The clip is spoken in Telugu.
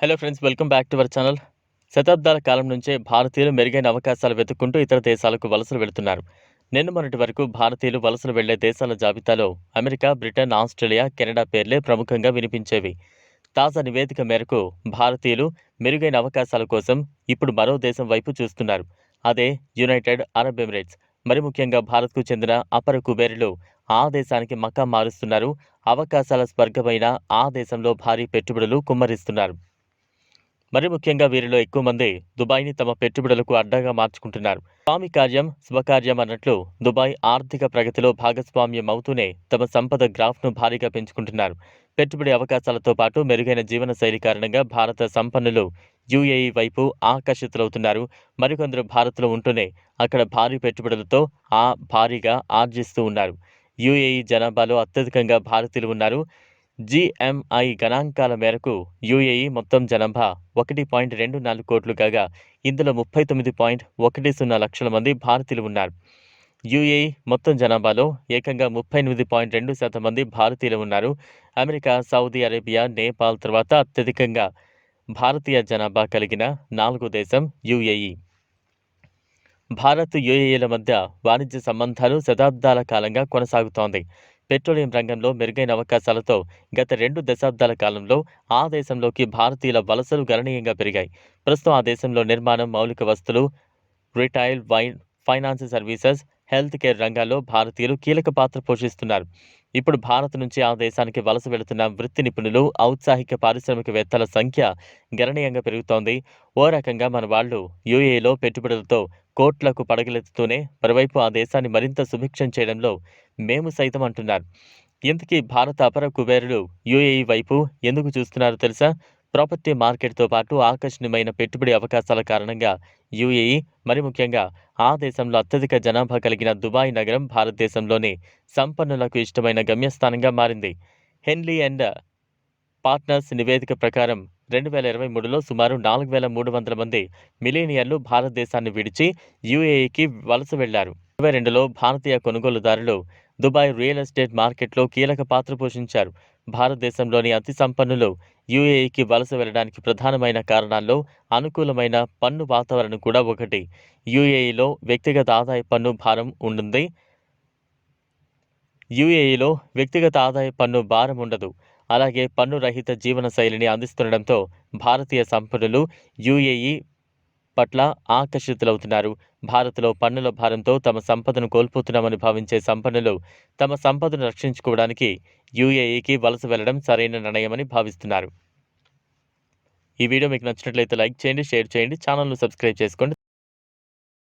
Hello friends welcome back to our channel శతాబ్దాల కాలం నుంచే భారతీయులు మెరుగైన అవకాశాలు వెతుక్కుంటూ ఇతర దేశాలకు వలసలు వెళుతున్నారు. నిన్న మొన్నటి వరకు భారతీయులు వలసలు వెళ్ళే దేశాల జాబితాలో అమెరికా బ్రిటన్ ఆస్ట్రేలియా కెనడా పేర్లే ప్రముఖంగా వినిపించేవి. తాజా నివేదిక మేరకు భారతీయులు మెరుగైన అవకాశాల కోసం ఇప్పుడు మరో దేశం వైపు చూస్తున్నారు. అదే యునైటెడ్ అరబ్ ఎమిరేట్స్. మరి ముఖ్యంగా భారత్కు చెందిన అపర కుబేరులు ఆ దేశానికి మక్కా మారుస్తున్నారు. అవకాశాల స్వర్గమైన ఆ దేశంలో భారీ పెట్టుబడులు కుమ్మరిస్తున్నారు. మరి ముఖ్యంగా వీరిలో ఎక్కువ మంది దుబాయ్ని తమ పెట్టుబడులకు అడ్డాగా మార్చుకుంటున్నారు. స్వామి కార్యం శుభకార్యం అన్నట్లు దుబాయ్ ఆర్థిక ప్రగతిలో భాగస్వామ్యం అవుతూనే తమ సంపద గ్రాఫ్ను భారీగా పెంచుకుంటున్నారు. పెట్టుబడి అవకాశాలతో పాటు మెరుగైన జీవన శైలి కారణంగా భారత సంపన్నులు యుఏఈ వైపు ఆకర్షితులవుతున్నారు. మరికొందరు భారత్లో ఉంటూనే అక్కడ భారీ పెట్టుబడులతో ఆ భారీగా ఆర్జిస్తూ ఉన్నారు. యుఏఈ జనాభాలో అత్యధికంగా భారతీయులు ఉన్నారు. జీఎంఐ గణాంకాల మేరకు యుఏఈ మొత్తం జనాభా ఒకటి పాయింట్ రెండు నాలుగు కోట్లు కాగా ఇందులో ముప్పై తొమ్మిది పాయింట్ ఒకటి సున్నా లక్షల మంది భారతీయులు ఉన్నారు. యుఏఈ మొత్తం జనాభాలో ఏకంగా ముప్పై ఎనిమిది పాయింట్ రెండు శాతం మంది భారతీయులు ఉన్నారు. అమెరికా సౌదీ అరేబియా నేపాల్ తర్వాత అత్యధికంగా భారతీయ జనాభా కలిగిన నాలుగో దేశం యుఏఈ భారత్ యుఏఈల మధ్య వాణిజ్య సంబంధాలు శతాబ్దాల కాలంగా కొనసాగుతోంది. పెట్రోలియం రంగంలో మెరుగైన అవకాశాలతో గత రెండు దశాబ్దాల కాలంలో ఆ దేశంలోకి భారతీయుల వలసలు గణనీయంగా పెరిగాయి. ప్రస్తుతం ఆ దేశంలో నిర్మాణం మౌలిక వస్తువులు retail wine finance services health care రంగాల్లో భారతీయులు కీలక పాత్ర పోషిస్తున్నారు. ఇప్పుడు భారత్ నుంచి ఆ దేశానికి వలస వెళుతున్న వృత్తి నిపుణులు ఔత్సాహిక పారిశ్రామికవేత్తల సంఖ్య గణనీయంగా పెరుగుతోంది. ఓ రకంగా మన వాళ్ళు యూఏలో పెట్టుబడులతో కోట్లకు పడగలెత్తుతూనే మరోవైపు ఆ దేశాన్ని మరింత సుభిక్షం చేయడంలో మేము సైతం అంటున్నారు. ఇంతకీ భారత అపర కుబేరులు యుఏఈ వైపు ఎందుకు చూస్తున్నారో తెలుసా? ప్రాపర్టీ మార్కెట్తో పాటు ఆకర్షణీయమైన పెట్టుబడి అవకాశాల కారణంగా యుఏఈ మరి ముఖ్యంగా ఆ దేశంలో అత్యధిక జనాభా కలిగిన దుబాయ్ నగరం భారతదేశంలోని సంపన్నులకు ఇష్టమైన గమ్యస్థానంగా మారింది. హెన్లీ అండ్ పార్ట్నర్స్ నివేదిక ప్రకారం రెండు వేల ఇరవై మూడులో సుమారు నాలుగు వేల మూడు వందల మంది మిలీనియర్లు భారతదేశాన్ని విడిచి యుఏఈకి వలస వెళ్ళారు. ఇరవై రెండులో భారతీయ కొనుగోలుదారులు దుబాయ్ రియల్ ఎస్టేట్ మార్కెట్లో కీలక పాత్ర పోషించారు. భారతదేశంలోని అతి సంపన్నులు యుఏఈకి వలస వెళ్ళడానికి ప్రధానమైన కారణాల్లో అనుకూలమైన పన్ను వాతావరణం కూడా ఒకటి. యుఏఈలో వ్యక్తిగత ఆదాయ పన్ను భారం ఉంటుంది యుఏఈలో వ్యక్తిగత ఆదాయ పన్ను భారం ఉండదు. అలాగే పన్ను రహిత జీవన శైలిని అందిస్తుండడంతో భారతీయ సంపన్నులు యుఏఈ పట్ల ఆకర్షితులవుతున్నారు. భారత్లో పన్నుల భారంతో తమ సంపదను కోల్పోతున్నామని భావించే సంపన్నులు తమ సంపదను రక్షించుకోవడానికి యుఏఈకి వలస వెళ్ళడం సరైన నిర్ణయమని భావిస్తున్నారు. ఈ వీడియో మీకు నచ్చినట్లయితే లైక్ చేయండి షేర్ చేయండి ఛానల్ను సబ్స్క్రైబ్ చేసుకోండి.